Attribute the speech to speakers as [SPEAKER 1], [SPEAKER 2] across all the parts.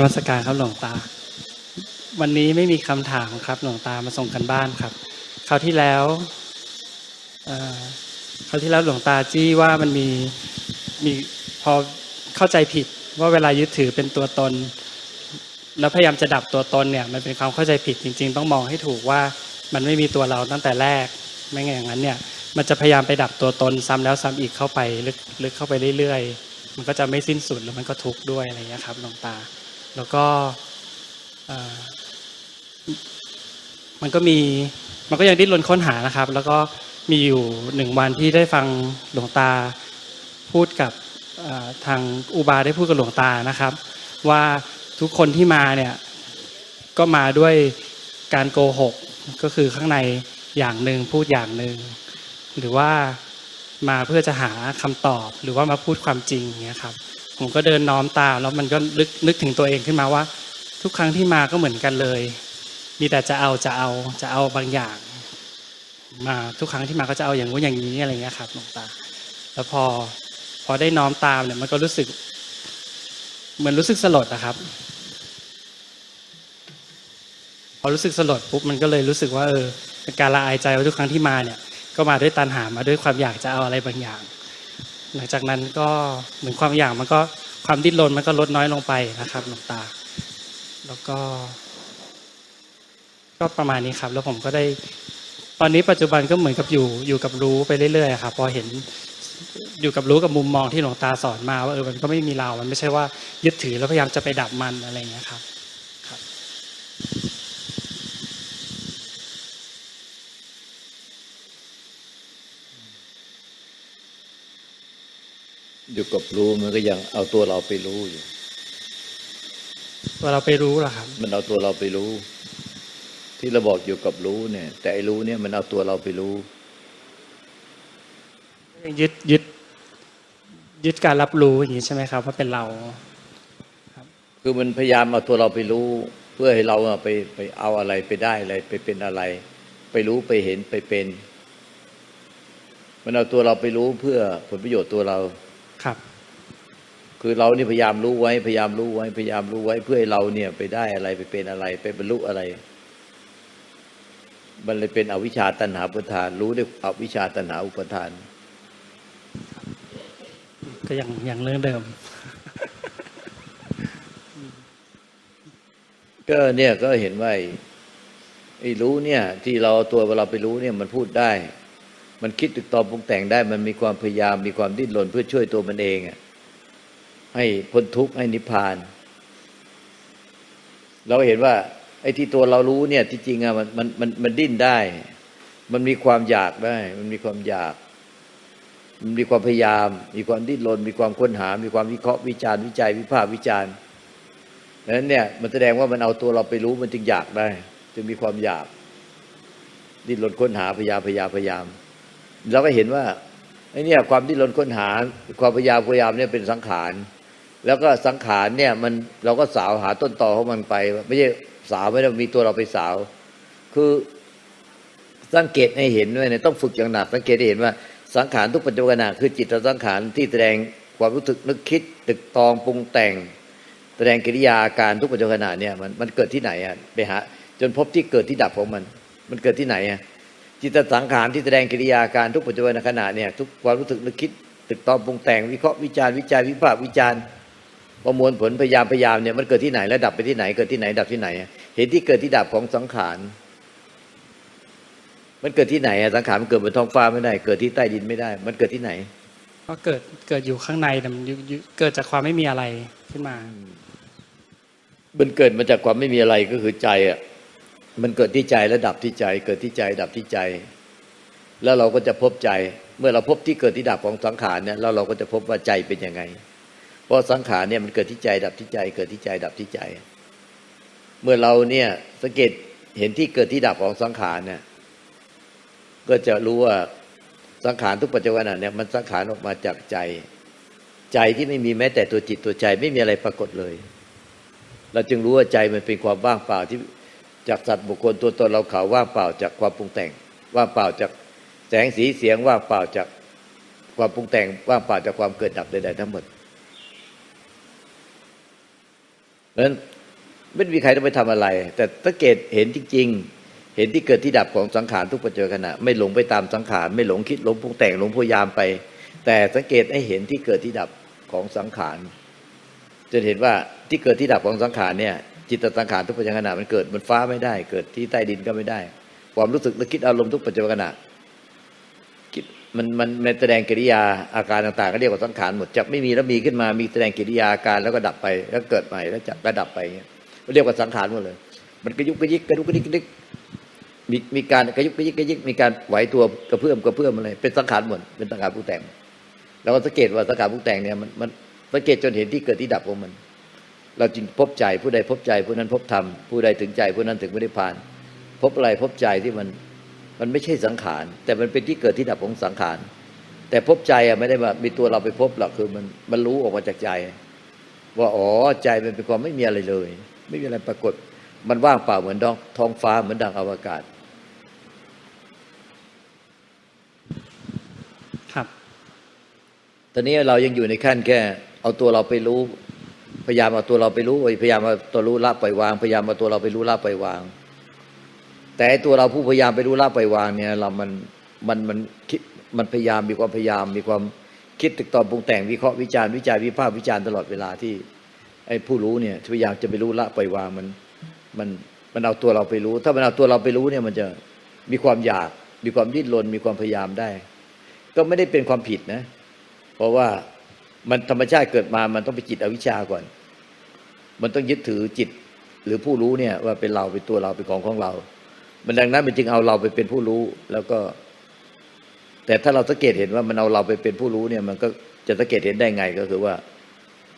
[SPEAKER 1] นมัสการครับหลวงตา วันนี้ไม่มีคำถามครับหลวงตามาส่งกันบ้านครับคราวที่แล้วเอ่อคราวที่แล้วหลวงตาจี้ว่ามันมีมีพอเข้าใจผิดว่าเวลายึดถือเป็นตัวตน แล้วพยายามจะดับตัวตนเนี่ยมันเป็นความเข้าใจผิดจริง ๆ ต้องมองให้ถูกว่ามันไม่มีตัวเราตั้งแต่แรก ไม่งั้นอย่างนั้นเนี่ยมันจะพยายามไปดับตัวตนซ้ำแล้วซ้ำอีกเข้าไปลึกลึกเข้าไปเรื่อยๆ มันก็จะไม่สิ้นสุดแล้วมันก็ทุกข์ด้วยอะไรอย่างเงี้ยครับหลวงตา แล้วก็มันก็มีมันก็ยังดิ้นรนค้นหานะครับ แล้วก็มีอยู่หนึ่งวันที่ได้ฟังหลวงตาพูดกับทางอุบาได้พูดกับหลวงตานะครับ ว่าทุกคนที่มาเนี่ยก็มาด้วยการโกหกก็คือข้างในอย่างหนึ่งพูดอย่างหนึ่งหรือว่ามาเพื่อจะหาคำตอบหรือว่ามาพูดความจริงอย่างเงี้ยครับ ผมก็เดินน้อมตามแล้วมันก็นึกนึกถึงตัวเองขึ้นมาว่า ทุกครั้งที่มาก็เหมือนกันเลย มีแต่จะเอาจะเอาจะเอาบางอย่าง มาทุกครั้งที่มาก็จะเอาอย่างงู้นอย่างนี้อะไรเงี้ยครับหลวงตา แล้วพอพอได้น้อมตามเนี่ยมันก็รู้สึก เหมือนรู้สึกสลดนะครับ พอรู้สึกสลดปุ๊บมันก็เลยรู้สึกว่าเออการละอายใจว่าทุกครั้งที่มาเนี่ย ก็มาด้วยตันหามาด้วยความอยากจะเอาอะไรบางอย่าง หลังจากนั้นก็เหมือนความอยากมันก็ความดิ้นรนมันก็ลดน้อยลงไปนะครับหลวงตา แล้วก็ ก็ประมาณนี้ครับ แล้วผมก็ได้ ตอนนี้ปัจจุบันก็เหมือนกับอยู่อยู่กับรู้ไปเรื่อยๆครับพอเห็นอยู่กับรู้กับมุมมองที่หลวงตาสอนมาว่าเออมันก็ไม่มีเรา มันไม่ใช่ว่ายึดถือแล้วพยายามจะไปดับมันอะไรอย่างเงี้ยครับครับ
[SPEAKER 2] อยู่กับรู้มันก็ยังเอาตัวเราไปรู้อยู่
[SPEAKER 1] ว่าเราไปรู้เหรอครับ
[SPEAKER 2] มันเอาตัวเราไปรู้ ที่เราบอกอยู่กับรู้เนี่ย แต่ไอ้รู้เนี่ยมันเอาตัวเราไปรู้
[SPEAKER 1] ยึดยึด ยึดการรับรู้อย่างนี้ใช่ไหมครับว่าเป็นเรา
[SPEAKER 2] คือมันพยายามเอาตัวเราไปรู้ เพื่อให้เราอะไปไปเอาอะไรไปได้อะไรไปเป็นอะไร ไปรู้ไปเห็นไปเป็น มันเอาตัวเราไปรู้เพื่อผลประโยชน์ตัวเรา
[SPEAKER 1] ครับ
[SPEAKER 2] คือเรานี่พยายามรู้ไว้ พยายามรู้ไว้ พยายามรู้ไว้ เพื่อให้เราเนี่ยไปได้อะไรไปเป็นอะไร ไปบรรลุอะไรมันเลยเป็นอวิชชาตัณหาอุปทาน รู้ด้วยอวิชชาตัณหาอุปทาน
[SPEAKER 1] ก็ยังยังเรื่องเดิม
[SPEAKER 2] ก็เนี่ยก็เห็นว่าไอ้ไอ้รู้เนี่ย ที่เราเอาตัวเราไปรู้เนี่ยมันพูดได้ มันคิดตึกตอบปรุงแต่งได้ มันมีความพยายามมีความดิ้นรนเพื่อช่วยตัวมันเองอะ ให้พ้นทุกข์ให้นิพพาน เราเห็นว่า ไอ้ที่ตัวเรารู้เนี่ย ที่จริงอะมันมันมันมันดิ้นได้ มันมีความอยากได้ มันมีความอยาก มันมีความพยายาม มีความดิ้นรน มีความค้นหา มีความวิเคราะห์วิจารณ์วิจัยวิพากษ์วิจารณ์ดังนั้นเนี่ย มันแสดงว่ามันเอาตัวเราไปรู้มันจึงอยากได้ จึงมีความอยาก ดิ้นรนค้นหาพยายามพยายามพยายามเราก็เห็นว่าไอ้นี่ความดิ้นรนค้นหา ความพยายามพยายามเนี่ยเป็นสังขาร แล้วก็สังขารเนี่ยมันเราก็สาวหาต้นตอของมันไป ไม่ใช่สาวไม่ได้มีตัวเราไปสาว คือสังเกตให้เห็นด้วยเนี่ยต้องฝึกอย่างหนัก สังเกตให้เห็นว่าสังขารทุกปัจจุบันนะคือจิตสังขารที่แสดงความรู้สึกนึกคิด ตึกตองปรุงแต่ง แสดงกิริยาการทุกปัจจุบันเนี่ยมันมันเกิดที่ไหนอะไปหาจนพบที่เกิดที่ดับของมัน มันเกิดที่ไหนอะจิตสังขารที่แสดงกิริยาอาการทุกปัจจุบันขณะเนี่ยทุกความรู้สึกนึกคิด ตึกตองปรุงแต่งวิเคราะห์วิจารณ์วิจัยวิพากษ์วิจารณ์ ประมวลผลพยายามพยายามเนี่ยมันเกิดที่ไหนแล้วดับไปที่ไหน เกิดที่ไหนดับที่ไหนอะเห็นที่เกิดที่ดับของสังขาร มันเกิดที่ไหนอะสังขารมันเกิดบนท้องฟ้าไม่ได้ เกิดที่ใต้ดินไม่ได้ มันเกิดที่ไหน
[SPEAKER 1] ก็เกิดเกิดอยู่ข้างในแต่มันอยู่อยู่เกิดจากความไม่มีอะไรขึ้นมา
[SPEAKER 2] มันเกิดมาจากความไม่มีอะไรก็คือใจอะ มันเกิดที่ใจแล้วดับที่ใจ เกิดที่ใจดับที่ใจ แล้วเราก็จะพบใจ เมื่อเราพบที่เกิดที่ดับของสังขารเนี่ยแล้วเราก็จะพบว่าใจเป็นยังไงเพราะสังขารเนี่ยมันเกิดที่ใจดับที่ใจ เกิดที่ใจดับที่ใจ เมื่อเราเนี่ยสังเกตเห็นที่เกิดที่ดับของสังขารเนี่ยก็จะรู้ว่าสังขารทุกปัจจุบันเนี่ยมันสังขารออกมาจากใจ ใจที่ไม่มีแม้แต่ตัวจิตตัวใจไม่มีอะไรปรากฏเลย เราจึงรู้ว่าใจมันเป็นความว่างเปล่าที่จากสัตว์บุคคลตัวตนเราเขาว่างเปล่าจากความปรุงแต่ง ว่างเปล่าจากแสงสีเสียงว่างเปล่าจากความปรุงแต่งว่างเปล่าจากความเกิดดับใดๆทั้งหมด เพราะฉะนั้นไม่มีใครต้องไปทำอะไร แต่สังเกตเห็นจริงๆ เห็นที่เกิดที่ดับของสังขารทุกปัจจุบันะไม่หลงไปตามสังขารไม่หลงคิดหลงปรุงแต่งหลงพยายามไป แต่สังเกตให้เห็นที่เกิดที่ดับของสังขารจะเห็นว่าที่เกิดที่ดับของสังขารเนี่ย จิตสังขารทุกปัจจุบันมันเกิดบนฟ้าไม่ได้ เกิดที่ใต้ดินก็ไม่ได้ ความรู้สึกและคิดอารมณ์ทุกปัจจุบันขณะคิด มันมันมันแสดงกิริยาอาการต่างๆก็เรียกว่าสังขารหมดจะไม่มีแล้วมีขึ้นมามีแสดงกิริยาอาการแล้วก็ดับไปแล้วเกิดใหม่แล้วจะก็ดับไปอย่างเงี้ยเรียกว่าสังขารหมดเลย มันกระยุกกระยิกกระดุกกระดิกกระดิกมีมีการกระยุกกระยิกกระยิกมีการไหวตัวกระเพื่อมกระเพื่อมอะไรเป็นสังขารหมดเป็นสังขารผู้แต่งเราก็สังเกตว่าสังขารผู้แต่งเนี่ยมันมันสังเกตจนเห็นที่เกิดที่ดับของมัน เราจึงพบใจผู้ใดพบใจผู้นั้นพบธรรมผู้ใดถึงใจผู้นั้นถึงไม่ได้ผ่าน พบอะไรพบใจที่มัน มันไม่ใช่สังขาร แต่มันเป็นที่เกิดที่ดับของสังขาร แต่พบใจอะไม่ได้ว่ามีตัวเราไปพบหรอกคือมันมันรู้ออกมาจากใจ ว่าอ๋อใจมันเป็นความไม่มีอะไรเลย ไม่มีอะไรปรากฏ มันว่างเปล่าเหมือนดองท้องฟ้าเหมือนดังอวกาศ
[SPEAKER 1] ครับ
[SPEAKER 2] ตอนนี้เรายังอยู่ในขั้นแค่ เอาตัวเราไปรู้ พยายามเอาตัวเราไปรู้พยายามเอาตัวรู้ละปล่อยวาง พยายามเอาตัวเราไปรู้ละปล่อยวาง แต่ไอตัวเราผู้พยายามไปรู้ละไปวางเนี่ยเรามันมันมันคิดมันพยายามมีความพยายามมีความคิดตึกตอปรุงแต่งวิเคราะห์วิจารณ์วิจัยวิพากษ์วิจารณ์ตลอดเวลาที่ไอ้ผู้รู้เนี่ยพยายามจะไปรู้ละไปวางมันมันมันเอาตัวเราไปรู้ ถ้ามันเอาตัวเราไปรู้เนี่ยมันจะมีความอยาก มีความดิ้นรนมีความพยายามได้ ก็ไม่ได้เป็นความผิดนะ เพราะว่ามันธรรมชาติเกิดมามันต้องไปจิตอวิชชาก่อน มันต้องยึดถือจิตหรือผู้รู้เนี่ยว่าเป็นเราเป็นตัวเราเป็นของของเรา มันดังนั้นมันจึงเอาเราไปเป็นผู้รู้ แล้วก็ แต่ถ้าเราสังเกตเห็นว่ามันเอาเราไปเป็นผู้รู้เนี่ย มันก็จะสังเกตเห็นได้ไงก็คือว่า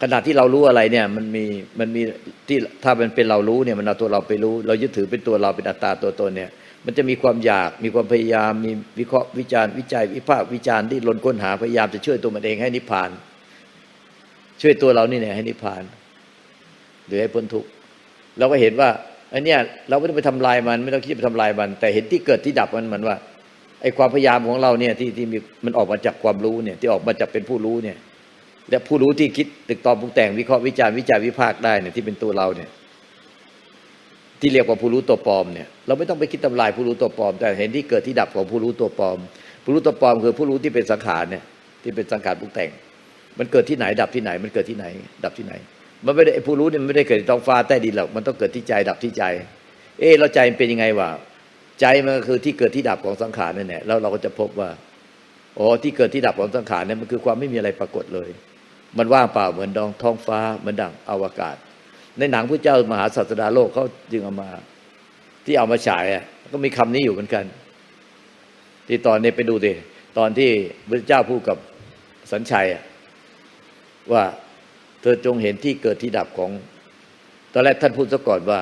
[SPEAKER 2] ขณะที่เรารู้อะไรเนี่ย มันมีมันมีที่ถ้ามันเป็นเรารู้เนี่ย มันเอาตัวเราไปรู้ เรายึดถือเป็นตัวเราเป็นอัตตาตัวตนเนี่ย มันจะมีความอยากมีความพยายาม มีวิเคราะห์วิจารณ์วิจัยวิพากษ์วิจารณ์ที่ลนค้นหาพยายามจะช่วยตัวมันเองให้นิพพาน ช่วยตัวเรานี่เนี่ยให้นิพพาน หรือให้พ้นทุกข์เราก็เห็นว่า อันเนี้ยเราไม่ต้องไปทำลายมัน ไม่ต้องคิดไปทำลายมัน แต่เห็นที่เกิดที่ดับมันเหมือนว่าไอ้ความพยายามของเราเนี่ยที่ที่มีมันออกมาจากความรู้เนี่ย ที่ออกมาจากเป็นผู้รู้เนี่ย และผู้รู้ที่คิดตึกตอบปรุงแต่งวิเคราะห์วิจารณ์วิจัยวิพากษ์ได้เนี่ยที่เป็นตัวเราเนี่ย ที่เรียกว่าผู้รู้ตัวปลอมเนี่ยเราไม่ต้องไปคิดทำลายผู้รู้ตัวปลอม แต่เห็นที่เกิดที่ดับของผู้รู้ตัวปลอม ผู้รู้ตัวปลอมคือผู้รู้ที่เป็นสังขารเนี่ย ที่เป็นสังขารปรุงแต่ง มันเกิดที่ไหนดับที่ไหน มันเกิดที่ไหน ดับที่ไหน มันไม่ได้ผู้รู้เนี่ยมันไม่ได้เกิดที่ท้องฟ้าใต้ดินหรอกมันต้องเกิดที่ใจดับที่ใจ เออเราใจมันเป็นยังไงวะใจมันก็คือที่เกิดที่ดับของสังขารนั่นแหละแล้วเราก็จะพบว่าอ๋อที่เกิดที่ดับของสังขารเนี่ยมันคือความไม่มีอะไรปรากฏเลย มันว่างเปล่าเหมือนดองท้องฟ้าเหมือนดังอวกาศ ในหนังพระเจ้ามหาศาสดาโลกเขาจึงเอามา ที่เอามาฉายอะก็มีคำนี้อยู่เหมือนกัน ที่ตอนนี้ไปดูดิตอนที่พระเจ้าพูดกับสัญชัยอะว่า เธอจงเห็นที่เกิดที่ดับของ ตอนแรกท่านพูดซะก่อนว่า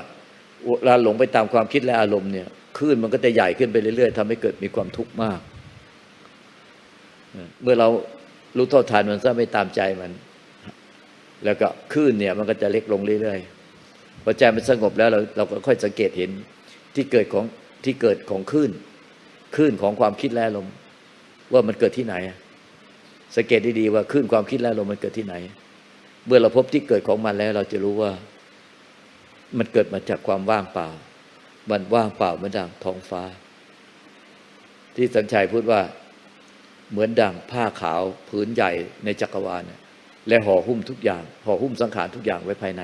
[SPEAKER 2] เวลาหลงไปตามความคิดและอารมณ์เนี่ยคลื่นมันก็จะใหญ่ขึ้นไปเรื่อยๆทำให้เกิดมีความทุกข์มาก เมื่อเรารู้เท่าทันมันซะไม่ตามใจมัน แล้วก็คลื่นเนี่ย มันก็จะเล็กลงเรื่อยๆพอใจมันสงบแล้วเราเราก็ค่อยสังเกตเห็นที่เกิดของที่เกิดของคลื่นคลื่นของความคิดและอารมณ์ว่ามันเกิดที่ไหน สังเกตดีๆว่าคลื่นความคิดและอารมณ์มันเกิดที่ไหน เมื่อเราพบที่เกิดของมันแล้ว เราจะรู้ว่า มันเกิดมาจากความว่างเปล่า มันว่างเปล่าเหมือนดังท้องฟ้า ที่สัญชัยพูดว่า เหมือนดังผ้าขาวผืนใหญ่ในจักรวาลและห่อหุ้มทุกอย่างห่อหุ้มสังขารทุกอย่างไว้ภายใน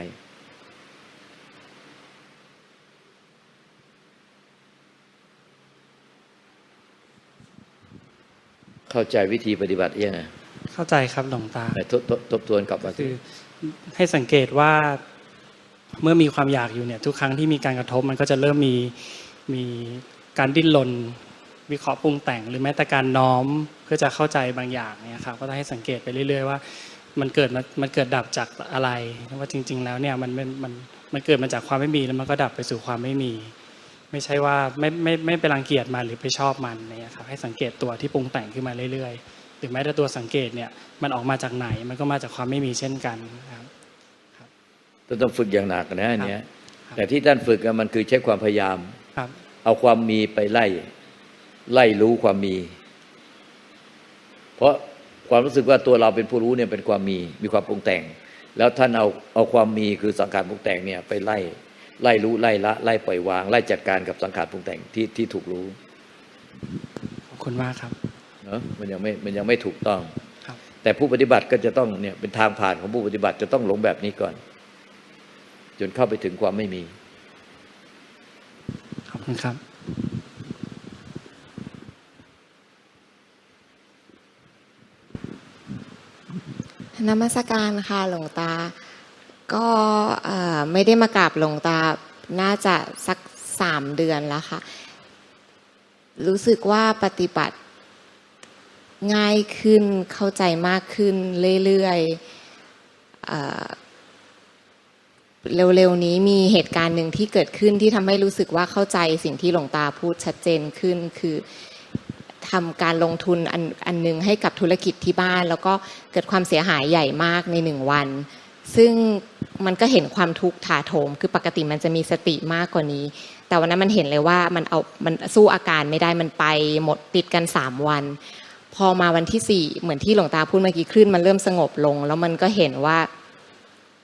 [SPEAKER 2] เข้าใจวิธีปฏิบัติยังไง
[SPEAKER 1] เข้าใจครับหลวงตา
[SPEAKER 2] ไหนทบทบทบทวนกลับมาสิ
[SPEAKER 1] คือให้สังเกตว่าเมื่อมีความอยากอยู่เนี่ย ทุกครั้งที่มีการกระทบมันก็จะเริ่มมีมีการดิ้นรนวิเคราะห์ปรุงแต่ง หรือแม้แต่การน้อมเพื่อจะเข้าใจบางอย่างเนี่ยครับก็ต้องให้สังเกตไปเรื่อย ๆ ว่า มันเกิดมามันเกิดดับจากอะไรว่าจริง ๆ แล้วเนี่ยมันมันมันมันเกิดมาจากความไม่มีแล้วมันก็ดับไปสู่ความไม่มี ไม่ใช่ว่าไม่ไม่ไม่ไปรังเกียจมันหรือไปชอบมันเนี่ยครับให้สังเกตตัวที่ปรุงแต่งขึ้นมาเรื่อย ๆ หรือแม้แต่ตัวสังเกตเนี่ยมันออกมาจากไหนมันก็มาจากความไม่มีเช่นกันครับ
[SPEAKER 2] ต้องฝึกอย่างหนักนะอันเนี้ย
[SPEAKER 1] ครับ
[SPEAKER 2] แต่ที่ท่านฝึกอะมันคือใช้ความพยายาม
[SPEAKER 1] ครับ
[SPEAKER 2] เอาความมีไปไล่ ไล่รู้ความมี เพราะความรู้สึกว่าตัวเราเป็นผู้รู้เนี่ยเป็นความมีมีความปรุงแต่ง แล้วท่านเอาเอาความมีคือสังขารปรุงแต่งเนี่ยไปไล่ ไล่รู้ไล่ละ ไล่ปล่อยวาง ไล่จัดการกับสังขารปรุงแต่งที่ที่ถูกรู้
[SPEAKER 1] ขอบคุณมากครับ
[SPEAKER 2] เนาะมันยังไม่มันยังไม่ถูกต้อง
[SPEAKER 1] ครับ
[SPEAKER 2] แต่ผู้ปฏิบัติก็จะต้องเนี่ยเป็นทางผ่านของผู้ปฏิบัติจะต้องหลงแบบนี้ก่อน จนเข้าไปถึงความไม่มี
[SPEAKER 1] ขอบคุณครับ
[SPEAKER 3] นมัสการค่ะหลวงตา ก็เอ่อไม่ได้มากราบหลวงตา น่าจะสักสามเดือนแล้วค่ะ รู้สึกว่าปฏิบัติ ง่ายขึ้นเข้าใจมากขึ้นเรื่อยๆเร็วๆนี้มีเหตุการณ์หนึ่งที่เกิดขึ้นที่ทำให้รู้สึกว่าเข้าใจสิ่งที่หลวงตาพูดชัดเจนขึ้นคือทำการลงทุนอันอันหนึงให้กับธุรกิจที่บ้าน แล้วก็เกิดความเสียหายใหญ่มากในหนึ่งวัน ซึ่งมันก็เห็นความทุกข์ถาโถม คือปกติมันจะมีสติมากกว่านี้ แต่วันนั้นมันเห็นเลยว่ามันเอามันสู้อาการไม่ได้มันไปหมดติดกันสามวัน พอมาวันที่สี่เหมือนที่หลวงตาพูดเมื่อกี้คลื่นมันเริ่มสงบลง แล้วมันก็เห็นว่า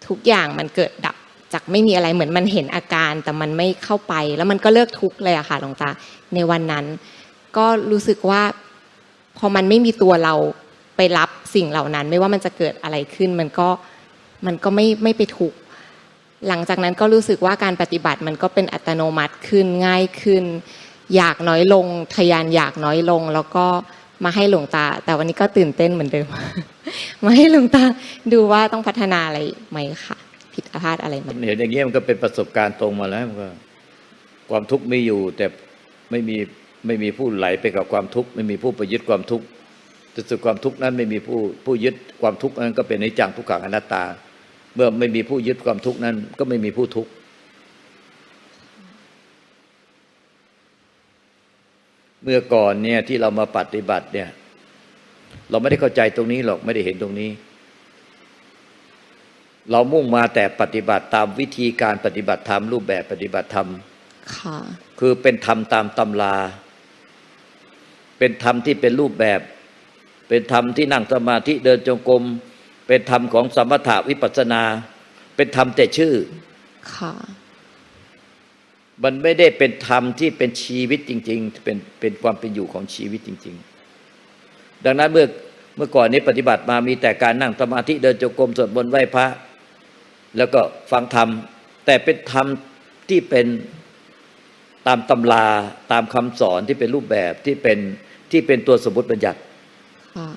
[SPEAKER 3] ทุกอย่างมันเกิดดับจากไม่มีอะไรเหมือนมันเห็นอาการ แต่มันไม่เข้าไป แล้วมันก็เลิกทุกข์เลยอะค่ะหลวงตาในวันนั้น ก็รู้สึกว่า พอมันไม่มีตัวเราไปรับสิ่งเหล่านั้น ไม่ว่ามันจะเกิดอะไรขึ้น มันก็มันก็ไม่ไม่ไปถูกหลังจากนั้นก็รู้สึกว่าการปฏิบัติมันก็เป็นอัตโนมัติขึ้นง่ายขึ้น อยากน้อยลง ทยานอยากน้อยลงแล้วก็ มาให้หลวงตา แต่วันนี้ก็ตื่นเต้นเหมือนเดิม มาให้หลวงตาดูว่าต้องพัฒนาอะไรไหมค่ะ ผิดพลาดอะไรไหม
[SPEAKER 2] เห็นอย่างเงี้ยมันก็เป็นประสบการณ์ตรงมาแล้วมันก็ ความทุกข์มีอยู่ แต่ไม่มีไม่มีผู้ไหลไปกับความทุกข์ไม่มีผู้ประยึดความทุกข์แต่สุดความทุกข์นั้นไม่มีผู้ผู้ยึดความทุกข์นั้นก็เป็นในจังทุกขังอนัตตา เมื่อไม่มีผู้ยึดความทุกข์นั้น ก็ไม่มีผู้ทุกข์ เมื่อก่อนเนี่ยที่เรามาปฏิบัติเนี่ย เราไม่ได้เข้าใจตรงนี้หรอกไม่ได้เห็นตรงนี้ เรามุ่งมาแต่ปฏิบัติตามวิธีการปฏิบัติธรรมรูปแบบปฏิบัติธรรม
[SPEAKER 3] ค่ะ
[SPEAKER 2] คือเป็นธรรมตามตำรา เป็นธรรมที่เป็นรูปแบบ เป็นธรรมที่นั่งสมาธิเดินจงกรมเป็นธรรมของสมถะวิปัสสนา เป็นธรรมแต่ชื่อ
[SPEAKER 3] ค่ะ
[SPEAKER 2] มันไม่ได้เป็นธรรมที่เป็นชีวิตจริง ๆ เป็นเป็นความเป็นอยู่ของชีวิตจริง ๆ ดังนั้นเมื่อเมื่อก่อนนี้ปฏิบัติมามีแต่การนั่งสมาธิเดินจงกรมสวดมนต์ไหว้พระ แล้วก็ฟังธรรม แต่เป็นธรรมที่เป็นตามตำราตามคำสอนที่เป็นรูปแบบที่เป็นที่เป็นตัวสมมติบัญญัติ
[SPEAKER 3] ค่ะ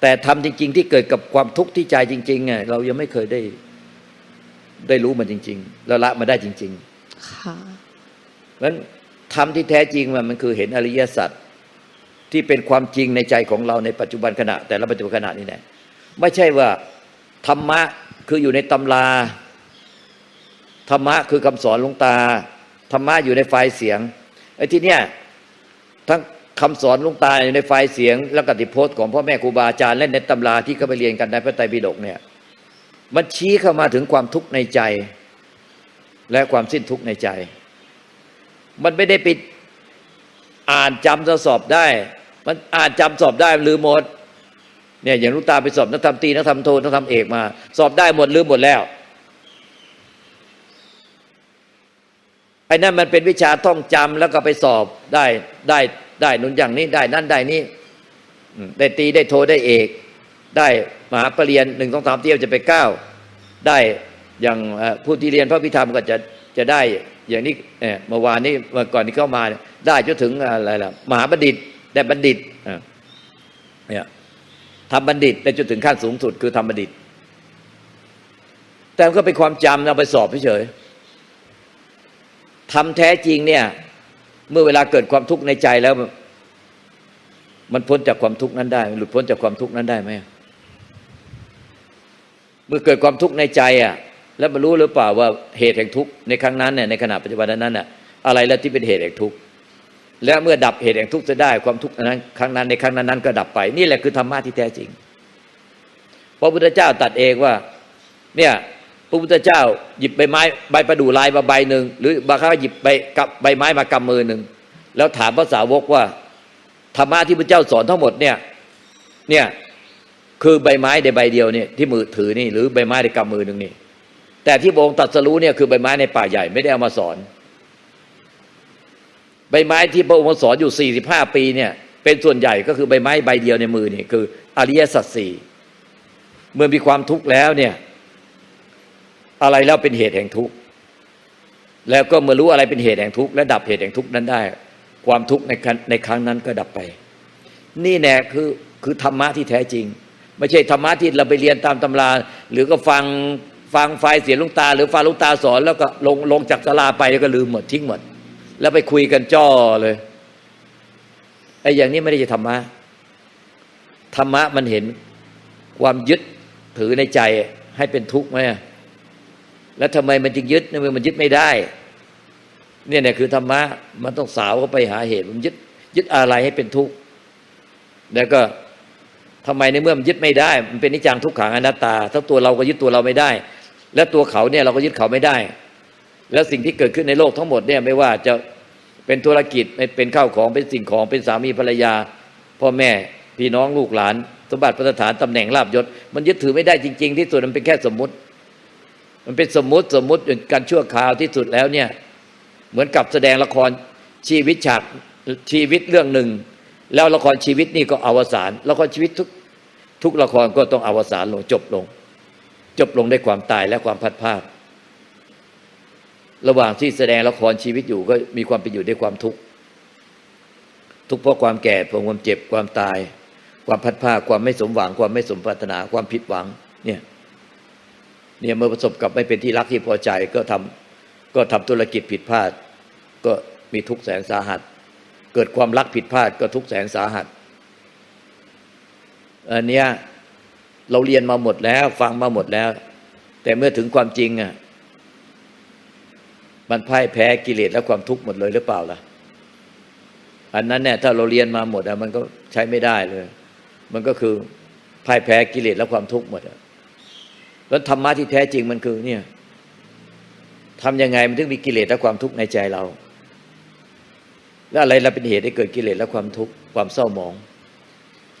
[SPEAKER 2] แต่ทำจริง ๆ ที่เกิดกับความทุกข์ที่ใจจริงๆอะเรายังไม่เคยได้ได้รู้มันจริง ๆ แล้วละมาได้จริง ๆ
[SPEAKER 3] ค่ะ
[SPEAKER 2] เพราะฉะนั้นธรรมที่แท้จริงมันมันคือเห็นอริยสัจที่เป็นความจริงในใจของเราในปัจจุบันขณะ แต่ละปัจจุบันขณะนี่แหละไม่ใช่ว่าธรรมะคืออยู่ในตำราธรรมะคือคำสอนหลวงตาธรรมะอยู่ในไฟล์เสียงไอ้ที่เนี้ยทั้งคำสอนลวงตาอยู่ในไฟล์เสียง และกติพจน์ของพ่อแม่ครูบาอาจารย์และในตำราที่เขาไปเรียนกันในพระไตรปิฎกเนี่ย มันชี้เข้ามาถึงความทุกข์ในใจ และความสิ้นทุกข์ในใจ มันไม่ได้ไปอ่านจำสอบได้ มันอ่านจำสอบได้ลืมหมดเนี่ยอย่างลูกตาไปสอบนักธรรมตีนักธรรมโทนักธรรมเอกมา สอบได้หมดลืมหมดแล้วไอ้นั่นมันเป็นวิชาท่องจำแล้วก็ไปสอบได้ได้ได้นุนอย่างนี้ได้นั่นได้นี่ได้ตีได้โทได้เอก ได้มหาปรริญญาหนึ่งสองสามเที่ยวจะไปเก้าได้อย่างผู้ที่เรียนพระพิธรรมก็จะจะได้ อย่างนี้เมื่อวานนี้เมื่อก่อนที่เข้ามา ได้จนถึงอะไรล่ะมหาบัณฑิตได้บัณฑิตเนี่ยทำบัณฑิตได้จนถึงขั้นสูงสุด คือทำบัณฑิต แต่ก็เป็นความจำเอาไปสอบเฉยทำแท้จริงเนี่ย เมื่อเวลาเกิดความทุกข์ในใจแล้ว มันพ้นจากความทุกข์นั้นได้ หลุดพ้นจากความทุกข์นั้นได้ไหมเมื่อเกิดความทุกข์ในใจอะ แล้วมันรู้หรือเปล่าว่าเหตุแห่งทุกข์ในครั้งนั้นเนี่ยในขณะปัจจุบันนั้นน่ะอะไรแล้วที่เป็นเหตุแห่งทุกข์แล้วเมื่อดับเหตุแห่งทุกข์จะได้ความทุกข์นั้นครั้งนั้นในครั้งนั้นนั้นก็ดับไป นี่แหละคือธรรมะที่แท้จริงพระพุทธเจ้าตัดเองว่าเนี่ยพระพุทธเจ้าหยิบใบไม้ใบประดู่ลายมาใบหนึ่งหรือบางครั้งหยิบใบกับใบไม้มากำมือหนึ่งแล้วถามพระสาวกว่าธรรมะที่พระเจ้าสอนทั้งหมดเนี่ยเนี่ยคือใบไม้ในใบเดียวเนี่ยที่มือถือนี่หรือใบไม้ในกำมือหนึ่งนี่ แต่ที่พระองค์ตรัสรู้เนี่ยคือใบไม้ในป่าใหญ่ไม่ได้เอามาสอน ใบไม้ที่พระองค์สอนอยู่ 45 ปีเนี่ย เป็นส่วนใหญ่ก็คือใบไม้ใบเดียวในมือนี่คืออริยสัจสี่เมื่อมีความทุกข์แล้วเนี่ย อะไรแล้วเป็นเหตุแห่งทุกข์แล้วก็เมื่อรู้อะไรเป็นเหตุแห่งทุกข์และดับเหตุแห่งทุกข์นั้นได้ ความทุกข์ในครั้งในครั้งนั้นก็ดับไป นี่แน่คือคือธรรมะที่แท้จริง ไม่ใช่ธรรมะที่เราไปเรียนตามตำรา หรือก็ฟัง ฟังไฟเสียงลุงตา หรือฟังลุงตาสอนแล้วก็ลงลงจากศาลาไปแล้วก็ลืมหมดทิ้งหมด แล้วไปคุยกันจ้อเลยไอ้อย่างนี้ไม่ได้จะธรรมะธรรมะมันเห็นความยึดถือในใจให้เป็นทุกข์ไหมแล้วทำไมมันจึงยึดเนี่ยมันยึดไม่ได้ เนี่ยเนี่ยคือธรรมะมันต้องสาวเข้าไปหาเหตุมันยึดยึดอะไรให้เป็นทุกข์แล้วก็ทำไมในเมื่อมันยึดไม่ได้ มันเป็นนิจังทุกขังอนัตตาถ้าตัวเราก็ยึดตัวเราไม่ได้ และตัวเขาเนี่ยเราก็ยึดเขาไม่ได้ แล้วสิ่งที่เกิดขึ้นในโลกทั้งหมดเนี่ยไม่ว่าจะเป็นธุรกิจเป็นข้าวของเป็นสิ่งของเป็นสามีภรรยา พ่อแม่พี่น้องลูกหลาน สมบัติพัฒฐานตำแหน่งลาบยศ มันยึดถือไม่ได้จริง ๆ ที่สุดมันเป็นแค่สมมุติ มันเป็นสมมุติสมมุติการชั่วคราวที่สุดแล้วเนี่ยเหมือนกับแสดงละครชีวิตฉากชีวิตเรื่องหนึ่ง แล้วละครชีวิตนี่ก็อวสานละครชีวิตทุกทุกละครก็ต้องอวสานลงจบลง จบลงด้วยความตายและความพัดพลาดระหว่างที่แสดงละครชีวิตอยู่ก็มีความเป็นอยู่ด้วยความทุกข์ทุกข์เพราะความแก่เพราะความเจ็บความตาย ความพัดพลาดความไม่สมหวัง ความไม่สมปรารถนาความผิดหวัง เนี่ย เนี่ยเมื่อประสบกับไม่เป็นที่รักที่พอใจก็ทำก็ทำธุรกิจผิดพลาด ก็มีทุกข์แสนสาหัส เกิดความรักผิดพลาดก็ทุกข์แสนสาหัสอันเนี้ย เราเรียนมาหมดแล้ว ฟังมาหมดแล้ว แต่เมื่อถึงความจริงอะมันพ่ายแพ้กิเลสและความทุกข์หมดเลยหรือเปล่าล่ะ อันนั้นเนี่ยถ้าเราเรียนมาหมดอะมันก็ใช้ไม่ได้เลย มันก็คือพ่ายแพ้กิเลสและความทุกข์หมดอะแล้วธรรมะที่แท้จริงมันคือ เนี่ยทำยังไงมันถึงมีกิเลสและความทุกข์ในใจเรา แล้วอะไรเราเป็นเหตุให้เกิดกิเลสและความทุกข์ความเศร้าหมอง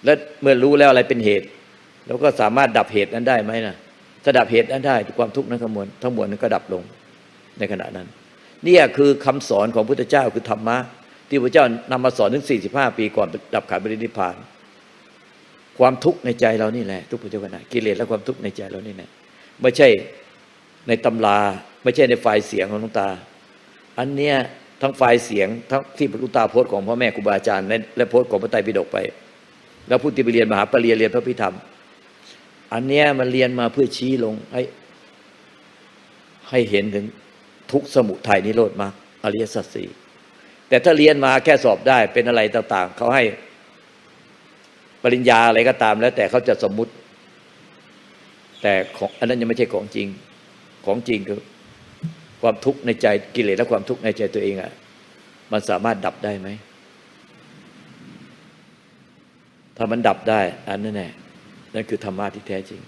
[SPEAKER 2] และเมื่อรู้แล้วอะไรเป็นเหตุ เราก็สามารถดับเหตุนั้นได้ไหมนะถ้าดับเหตุนั้นได้ความทุกข์นั้นทั้งมวลทั้งมวลนั้นก็ดับลงในขณะนั้นเนี่ยคือคำสอนของพุทธเจ้าคือธรรมะที่พระเจ้านำมาสอนถึง 45 ปีก่อนดับขันธ์ปรินิพาน ความทุกข์ในใจเรานี่แหละทุกพุทธวนกิเลสและความทุกข์ในใจเรานี่แหละไม่ใช่ในตำราไม่ใช่ในไฟล์เสียงของหลวงตา อันเนี้ยทั้งไฟล์เสียงทั้งที่พระลุตาโพสต์ของพ่อแม่ครูบาอาจารย์และโพสต์ของพระไตรปิฎกไป แล้วผู้ที่ไปเรียนมหาปรริญญาเรียนพระพิธรรม อันเนี้ยมันเรียนมาเพื่อชี้ลงให้ให้เห็นถึงทุกสมุทัยนิโรธมากอริยสัจสี่แต่ถ้าเรียนมาแค่สอบได้เป็นอะไรต่างๆเขาให้ปริญญาอะไรก็ตามแล้ว แต่เขาจะสมมุติ แต่ของอันนั้นยังไม่ใช่ของจริงของจริงคือความทุกข์ในใจกิเลสและความทุกข์ในใจตัวเองอะมันสามารถดับได้ไหม ถ้ามันดับได้ อันนั้นแหละ นั่นคือธรรมะที่แท้จริง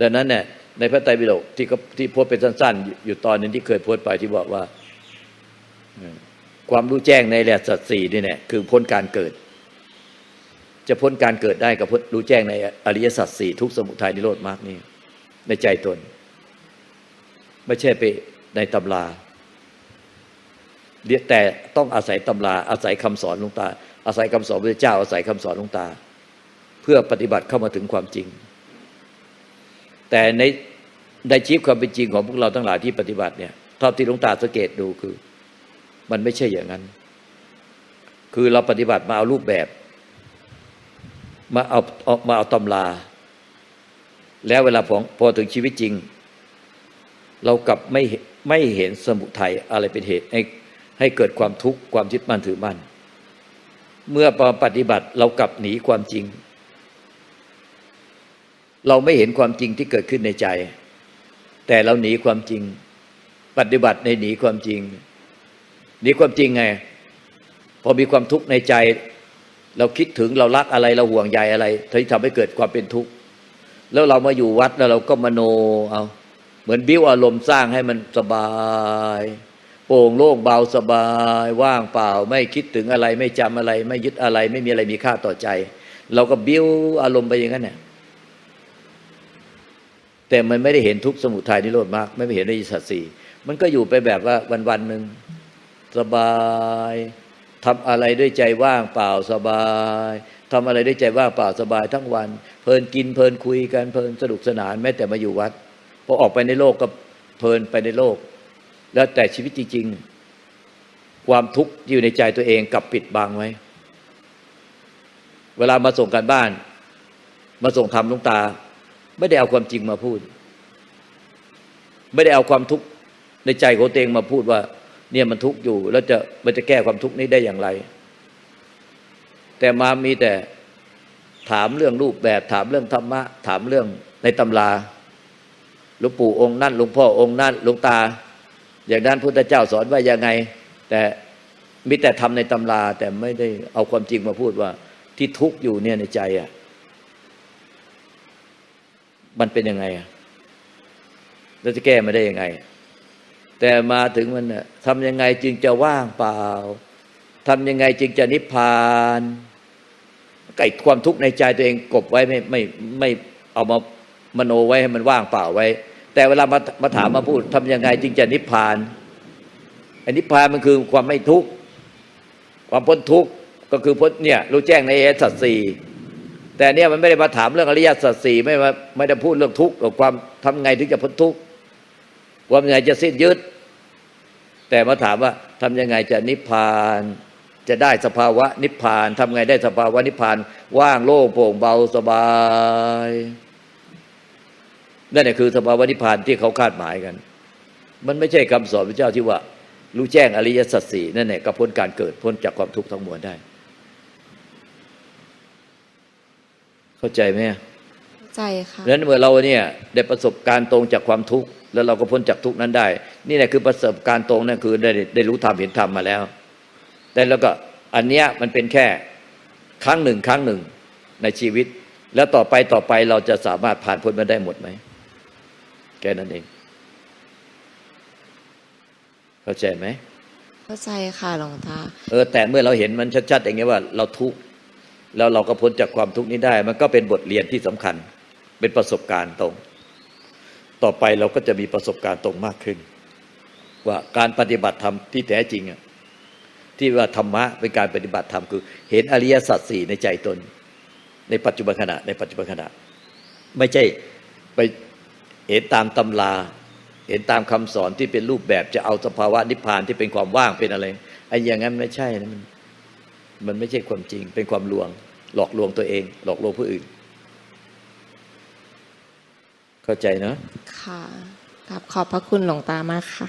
[SPEAKER 2] ดังนั้นเนี่ยในพระไตรปิฎกที่เขาที่โพสต์เป็นสั้น ๆ อยู่ตอนนึงที่เคยโพสต์ไปที่บอกว่า ความรู้แจ้งในแหล่สัตว์สี่นี่เนี่ยคือพ้นการเกิด จะพ้นการเกิดได้กับพ้นรู้แจ้งในอริยสัจสี่ทุกสมุทัยนิโรธมากนี่ในใจตน ไม่ใช่ไปในตำราเรียกแต่ต้องอาศัยตำราอาศัยคำสอนหลวงตา อาศัยคำสอนพระเจ้า อาศัยคำสอนหลวงตา พื่อปฏิบัติเข้ามาถึงความจริง แต่ในในชีวิตความเป็นจริงของพวกเราทั้งหลายที่ปฏิบัติเนี่ยเท่าที่หลวงตาสังเกตดูคือ มันไม่ใช่อย่างนั้น คือเราปฏิบัติมาเอารูปแบบ มาเอาเอามาเอาตำรา แล้วเวลาพอพอถึงชีวิตจริง เรากลับไม่ไม่เห็นสมุทัยอะไรเป็นเหตุให้ให้เกิดความทุกข์ความยึดมั่นถือมั่นเมื่อปฏิบัติเรากลับหนีความจริง เราไม่เห็นความจริงที่เกิดขึ้นในใจ แต่เราหนีความจริง ปฏิบัติในหนีความจริง หนีความจริงไง พอมีความทุกข์ในใจ เราคิดถึงเรารักอะไรเราห่วงใยอะไรที่ทำให้เกิดความเป็นทุกข์แล้วเรามาอยู่วัดแล้วเราก็มโนเอาเหมือนบิ้วอารมณ์สร้างให้มันสบายโปร่งโล่งเบาสบายว่างเปล่า ไม่คิดถึงอะไรไม่จำอะไร ไม่ยึดอะไร ไม่มีอะไรมีค่าต่อใจ เราก็บิ้วอารมณ์ไปอย่างนั้นเนี่ย แต่มันไม่ได้เห็นทุกสมุทัยนิโรธมากไม่เห็นอริยสัจสี่มันก็อยู่ไปแบบว่าวันวันหนึ่งสบายทำอะไรด้วยใจว่างเปล่าสบายทำอะไรด้วยใจว่างเปล่าสบายทั้งวัน เพลินกินเพลินคุยกันเพลินสนุกสนานแม้แต่มาอยู่วัดพอออกไปในโลกก็เพลินไปในโลก แล้วแต่ชีวิตจริงๆ ความทุกข์อยู่ในใจตัวเองกับปิดบังไว้ เวลามาส่งการบ้าน มาส่งทำลุงตา ไม่ได้เอาความจริงมาพูด ไม่ได้เอาความทุกข์ในใจของตัวเองมาพูดว่า เนี่ยมันทุกข์อยู่ แล้วจะมันจะแก้ความทุกข์นี้ได้อย่างไร แต่มามีแต่ถามเรื่องรูปแบบถามเรื่องธรรมะ ถามเรื่องในตำราหลวงปู่องค์นั่นหลวงพ่อองค์นั่นหลวงตา อย่างนั้นพุทธเจ้าสอนว่ายังไง แต่มีแต่ทำในตำรา แต่ไม่ได้เอาความจริงมาพูดว่า ที่ทุกข์อยู่เนี่ยในใจอะ มันเป็นยังไงอะแล้วจะแก้มาได้ยังไง แต่มาถึงมันน่ะทำยังไงจึงจะว่างเปล่าทำยังไงจึงจะนิพพานไก่ความทุกข์ในใจตัวเองกบไว้ไม่ไม่ไม่เอามามโนไว้ให้มันว่างเปล่าไว้ แต่เวลามามาถามมาพูดทำยังไงจึงจะนิพพานอันนิพพานมันคือความไม่ทุกข์ความพ้นทุกข์ก็คือพ้นเนี่ยรู้แจ้งในเอสัตสี่ แต่เนี่ยมันไม่ได้มาถามเรื่องอริยสัจสี่ไม่มาไม่ได้พูดเรื่องทุกข์กับความทำไงถึงจะพ้นทุกข์ว่าไงจะสิ้นยึด แต่มาถามว่าทำยังไงจะนิพพาน จะได้สภาวะนิพพานทำไงได้สภาวะนิพพาน ว่างโล่งโปร่งเบาสบายนั่นแหละคือสภาวะนิพพานที่เขาคาดหมายกัน มันไม่ใช่คำสอนพระเจ้าที่ว่า รู้แจ้งอริยสัจสี่นั่นแหละก็พ้นการเกิดพ้นจากความทุกข์ทั้งมวลได้ เข้าใจไหม
[SPEAKER 3] เข้าใจค่ะ
[SPEAKER 2] ดังนั้นเมื่อเราเนี่ยได้ประสบการณ์ตรงจากความทุกข์แล้วเราก็พ้นจากทุกข์นั้นได้ นี่แหละคือประสบการณ์ตรงนั่นคือได้ได้รู้ธรรมเห็นธรรมมาแล้ว แต่แล้วก็อันเนี้ยมันเป็นแค่ครั้งหนึ่งครั้งหนึ่งในชีวิต แล้วต่อไปต่อไปเราจะสามารถผ่านพ้นมันได้หมดไหมแค่นั้นเอง เข้าใจไหม
[SPEAKER 3] เข้าใจค่ะหลวงตา
[SPEAKER 2] เออแต่เมื่อเราเห็นมันชัดๆอย่างเงี้ยว่าเราทุกข์ แล้วเราก็พ้นจากความทุกข์นี้ได้ มันก็เป็นบทเรียนที่สำคัญ เป็นประสบการณ์ตรง ต่อไปเราก็จะมีประสบการณ์ตรงมากขึ้น ว่าการปฏิบัติธรรมที่แท้จริงอะที่ว่าธรรมะเป็นการปฏิบัติธรรมคือ เห็นอริยสัจสี่ในใจตน ในปัจจุบันขณะ ในปัจจุบันขณะ ไม่ใช่ไปเห็นตามตำรา เห็นตามคำสอนที่เป็นรูปแบบจะเอาสภาวะนิพพานที่เป็นความว่างเป็นอะไรไอ้อย่างนั้นไม่ใช่นะมันมันไม่ใช่ความจริงเป็นความลวง หลอกลวงตัวเอง หลอกลวงผู้อื่น เข้าใจเนาะ
[SPEAKER 3] ค่ะขอบขอบพระคุณหลวงตามากค่ะ